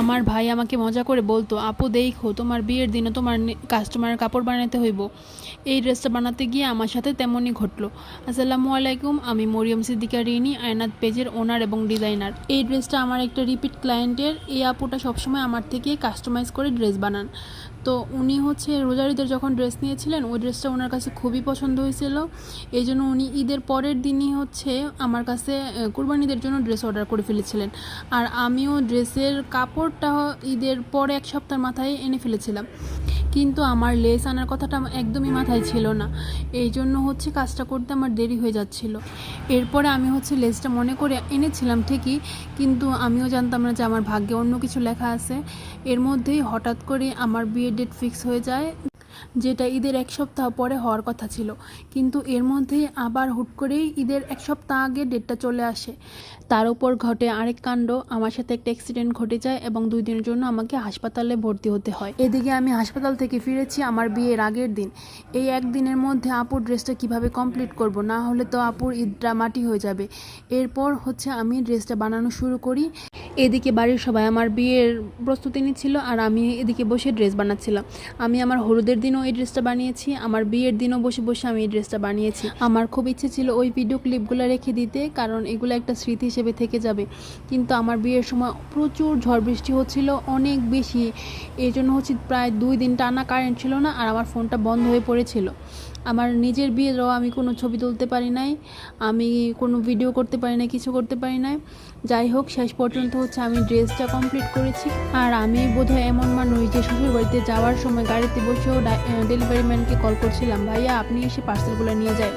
আমার ভাই আমাকে মজা করে বলতো, আপু, দেখো, তোমার বিয়ের দিনে তোমার কাস্টমারের কাপড় বানাতে হইব। এই ড্রেসটা বানাতে গিয়ে আমার সাথে তেমনই ঘটলো। আসসালামু আলাইকুম, আমি মরিয়ম সিদ্দিকা রিনি, আয়নাত পেজের ওনার এবং ডিজাইনার এই ড্রেসটা আমার একটা রিপিট ক্লায়েন্টের এই আপুটা সবসময় আমার থেকে কাস্টমাইজ করে ড্রেস বানান। তো উনি হচ্ছে রোজারিদের যখন ড্রেস নিয়েছিলেন, ওই ড্রেসটা ওনার কাছে খুবই পছন্দ হয়েছিল। এই জন্য উনি ঈদের পরের দিনই হচ্ছে আমার কাছে কুরবানিদের জন্য ড্রেস অর্ডার করে ফেলেছিলেন। আর আমিও ড্রেসের কাপড়টা ঈদের পরে এক সপ্তাহ মাথায় এনে ফেলেছিলাম। কিন্তু আমার লেস আনার কথাটা একদমই মাথায় ছিল না। এই জন্য হচ্ছে কাজটা করতে আমার দেরি হয়ে যাচ্ছিল। এরপরে আমি হচ্ছে লেসটা মনে করে এনেছিলাম ঠিকই, কিন্তু আমিও জানতাম না যে আমার ভাগ্যে অন্য কিছু লেখা আছে। এর মধ্যেই হঠাৎ করে আমার বিয়ের ডেট ফিক্স হয়ে যায়। যেটা ঈদের এক সপ্তাহ পরে হওয়ার কথা ছিল। কিন্তু এর মধ্যে আবার হুট করেই ঈদের এক সপ্তাহ আগে ডেটটা চলে আসে। তার উপর ঘটে আরেক কাণ্ড। আমার সাথে একটা অ্যাক্সিডেন্ট ঘটে যায় এবং দুই দিনের জন্য আমাকে হাসপাতালে ভর্তি হতে হয়। এদিকে আমি হাসপাতাল থেকে ফিরেছি আমার বিয়ের আগের দিন। এই একদিনের মধ্যে আপুর ড্রেসটা কীভাবে কমপ্লিট করব? না হলে তো আপুর ঈদটা মাটি হয়ে যাবে। এরপর হচ্ছে আমি ড্রেসটা বানানো শুরু করি। এদিকে বাড়ির সবাই আমার বিয়ের প্রস্তুতি নিচ্ছিল আর আমি এদিকে বসে ড্রেস বানাচ্ছিলাম। আমি আমার হলুদের দিনও এই ড্রেসটা বানিয়েছি, আমার বিয়ের দিনও বসে বসে আমি এই ড্রেসটা বানিয়েছি। আমার খুব ইচ্ছে ছিল ওই ভিডিও ক্লিপগুলো রেখে দিতে, কারণ এগুলো একটা স্মৃতি হিসেবে থেকে যাবে। কিন্তু আমার বিয়ের সময় প্রচুর ঝড় বৃষ্টি হচ্ছিল, অনেক বেশি। এই জন্য হচ্ছে প্রায় দুই দিন টানা কারেন্ট ছিল না আর আমার ফোনটা বন্ধ হয়ে পড়েছিল। আমার নিজের বিয়েরও আমি কোনো ছবি তুলতে পারি নাই, আমি কোনো ভিডিও করতে পারি না কিছু করতে পারি নাই। যাই হোক, শেষ পর্যন্ত হচ্ছে আমি ড্রেসটা কমপ্লিট করেছি। আর আমি বোধহয় এমন মানুষ যে শ্বশুর বাড়িতে যাওয়ার সময় গাড়িতে বসেও ডেলিভারি ম্যানকে কল করছিলাম, ভাইয়া, আপনি এসে পার্সেলগুলো নিয়ে যায়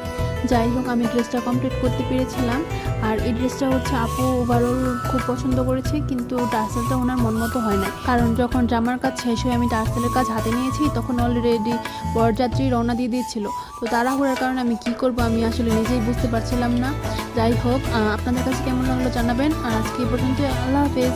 যাই হোক, আমি ড্রেসটা কমপ্লিট করতে পেরেছিলাম। আর এই ড্রেসটা হচ্ছে আপু ওভারঅল খুব পছন্দ করেছে, কিন্তু টার্সেলটা ওনার মন মতো হয় না কারণ যখন জামার কাজ শেষ হয়ে আমি টার্সেলের কাজ হাতে নিয়েছি, তখন অলরেডি বরযাত্রী রওনা দিয়ে দিয়েছিল। তো তাড়াহুড়ার কারণে আমি কি করব আমি আসলে নিজেই বুঝতে পারছিলাম না। যাই হোক আপনাদের কাছে কেমন লাগল জানাবেন। আর আজকে এই পর্যন্ত আল্লাহ হাফেজ।